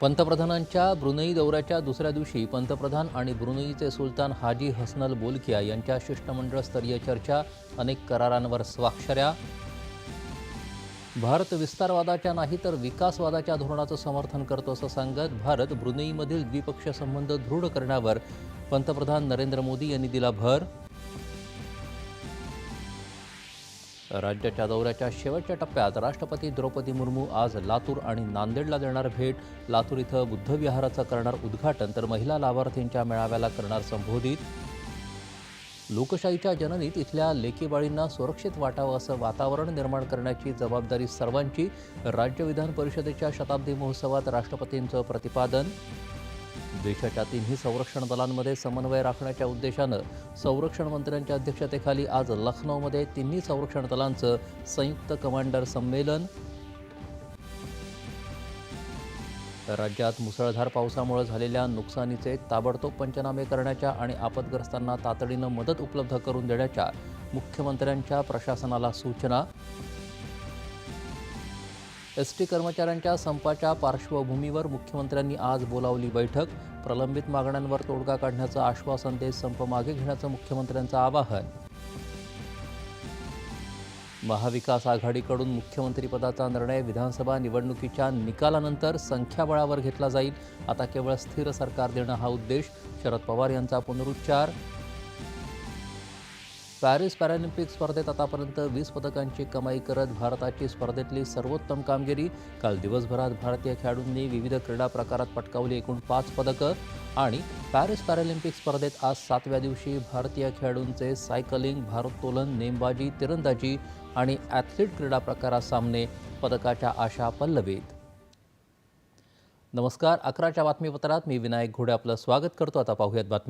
पंतप्रधानांच्या ब्रुनई दौऱ्याच्या दुसऱ्या दिवशी पंतप्रधान आणि ब्रुनईचे सुलतान हाजी हसनल बोलकिया यांच्या शिष्टमंडळ स्तरीय चर्चा अनेक करारांवर स्वाक्षऱ्या. भारत विस्तारवादाच्या नाही तर विकासवादाच्या धोरणाचं समर्थन करतो असं सांगत भारत ब्रुनेईमधील द्विपक्षीय संबंध दृढ करण्यावर पंतप्रधान नरेंद्र मोदी यांनी दिला भर. राज्याच्या दौऱ्याच्या शेवटच्या टप्प्यात राष्ट्रपती द्रौपदी मुर्मू आज लातूर आणि नांदेडला देणार भेट. लातूर इथं बुद्ध विहाराचं करणार उद्घाटन तर महिला लाभार्थींच्या मेळाव्याला करणार संबोधित. लोकशाहीच्या जननीत इथल्या लेकीबाळींना सुरक्षित वाटावं असं वातावरण निर्माण करण्याची जबाबदारी सर्वांची. राज्य विधान परिषदेच्या शताब्दी महोत्सवात राष्ट्रपतींचं प्रतिपादन. देशाच्या तिन्ही संरक्षण दलांमध्ये समन्वय राखण्याच्या उद्देशानं संरक्षण मंत्र्यांच्या अध्यक्षतेखाली आज लखनौमध्ये तिन्ही संरक्षण दलांचं संयुक्त कमांडर संमेलन. राज्यात मुसळधार पावसामुळे झालेल्या नुकसानीचे ताबडतोब पंचनामे करण्याच्या आणि आपदग्रस्तांना तातडीनं मदत उपलब्ध करून देण्याच्या मुख्यमंत्र्यांच्या प्रशासनाला सूचना. एस टी कर्मचाऱ्यांच्या संपाच्या पार्श्वभूमीवर मुख्यमंत्र्यांनी आज बोलावली बैठक. प्रलंबित मागण्यांवर तोडगा काढण्याचं आश्वासन देत संप मागे घेण्याचं मुख्यमंत्र्यांचं आवाहन. महाविकास आघाडीकडून मुख्यमंत्रीपदाचा निर्णय विधानसभा निवडणुकीच्या निकालानंतर संख्याबळावर घेतला जाईल. आता केवळ स्थिर सरकार देणं हा उद्देश. शरद पवार यांचा पुनरुच्चार. पॅरिस पॅरालिम्पिक स्पर्धेत आतापर्यंत वीस पदकांची कमाई करत भारताची स्पर्धेतली सर्वोत्तम कामगिरी. काल दिवसभरात भारतीय खेळाडूंनी विविध क्रीडा प्रकारात पटकावली एकूण पाच पदकं. आणि पॅरिस पॅरालिम्पिक स्पर्धेत आज सातव्या दिवशी भारतीय खेळाडूंचे सायकलिंग भारोत्तोलन नेमबाजी तिरंदाजी आणि ॲथलीट क्रीडा प्रकारात सामने पदकाच्या आशा पल्लवीत. नमस्कार अकराच्या बातमीपत्रात मी विनायक घोडे आपलं स्वागत करतो. आता पाहूयात बातमी